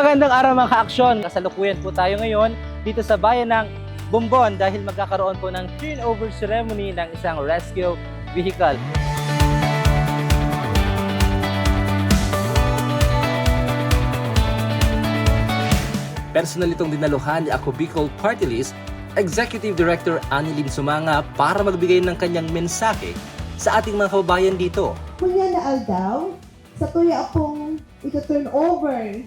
Magandang araw mga ka-aksyon. Kasalukuyan po tayo ngayon dito sa bayan ng Bumbon dahil magkakaroon po ng turnover ceremony ng isang rescue vehicle. Personal itong dinaluhan ni Ako Bicol Party List Executive Director Annalyn Sumanga para magbigay ng kanyang mensahe sa ating mga kababayan dito. Kunya na aldaw, sa tuya akong ito-turn over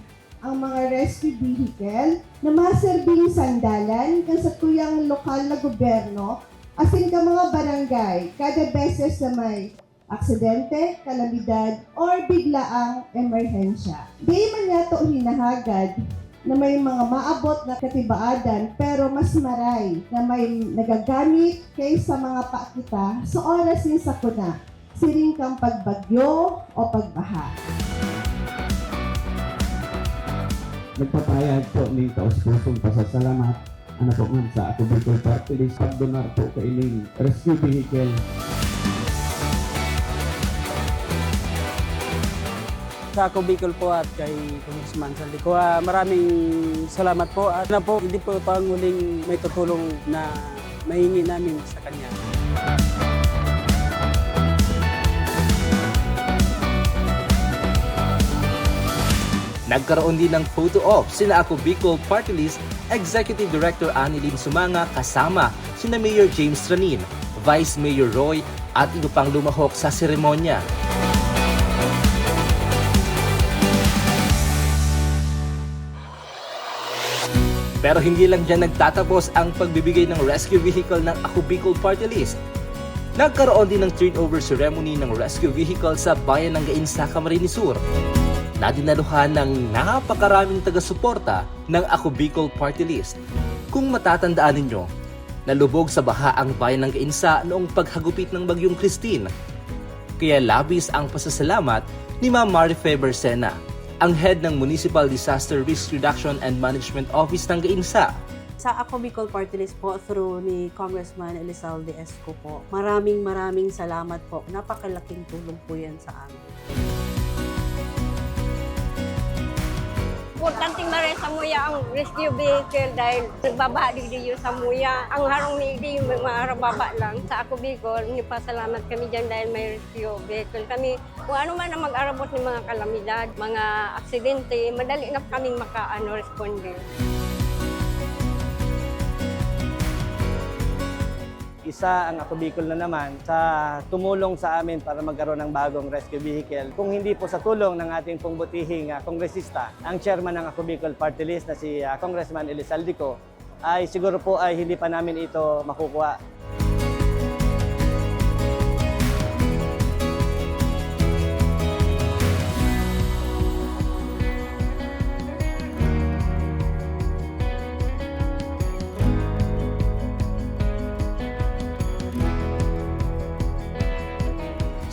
ang mga rescue vehicle na maserbing sandalan kan sa tuyang lokal na gobyerno asin ka mga barangay kada beses na may aksidente, kalamidad, or biglaang emerhensya. Di man nga to hinahagad na may mga maabot na katibaadan pero mas maray na may nagagamit kaysa mga paakita sa oras ni sakuna siring kang pagbagyo o pagbaha. Nagpapayag po ni taos pusong pasasalamat ano po man sa ako Bicol Party List pagdonar po ka ining rescue vehicle sa ako Bicol po at kay Congressman Saldi ko. ah, maraming salamat po at na po hindi po panguling may tutulong na mahingi namin sa kanya. Nagkaroon din ng photo op sina Ako Bicol Party List Executive Director Annalyn Sumanga kasama sina Mayor James Ranin, Vice Mayor Roy at iba pang lumahok sa seremonya. Pero hindi lang dyan nagtatapos ang pagbibigay ng rescue vehicle ng Ako Bicol Party List. Nagkaroon din ng turnover ceremony ng rescue vehicle sa bayan ng Gainsa, Camarines Sur na dinaluhan ng napakaraming taga-suporta ng Ako Bicol Party List. Kung matatandaan ninyo, nalubog sa baha ang bayan ng Gainsa noong paghagupit ng Bagyong Christine. Kaya labis ang pasasalamat ni Ma'am Marife Bersena, ang head ng Municipal Disaster Risk Reduction and Management Office ng Gainsa. Sa ako Bicol Party List po through ni Congressman Elizalde Esco po. Maraming maraming salamat po. Napakalaking tulong po yan sa amin. Importante marin sa muya ang rescue vehicle dahil nagbabaha di yun sa muya. Ang harong ni di yung mga baba lang. Sa ako Bicol, pasalamat kami dyan dahil may rescue vehicle. Kami, kung ano man ang mag-arabot ng mga kalamidad, mga aksidente, madali na kaming maka-ano, responde. Isa ang Ako Bicol na naman sa tumulong sa amin para magkaroon ng bagong rescue vehicle. Kung hindi po sa tulong ng ating pong butihing ah, kongresista, ang chairman ng Ako Bicol Party List na si ah, Congressman Elizaldico, ay siguro po ay hindi pa namin ito makukuha.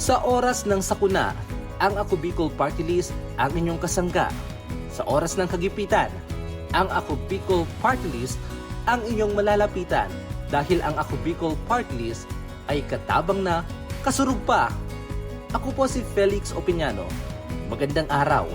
Sa oras ng sakuna, ang Ako Bicol Party List ang inyong kasangga. Sa oras ng kagipitan, ang Ako Bicol Party List ang inyong malalapitan dahil ang Ako Bicol Party List ay katabang na kasurug pa. Ako po si Felix Opiniano. Magandang araw.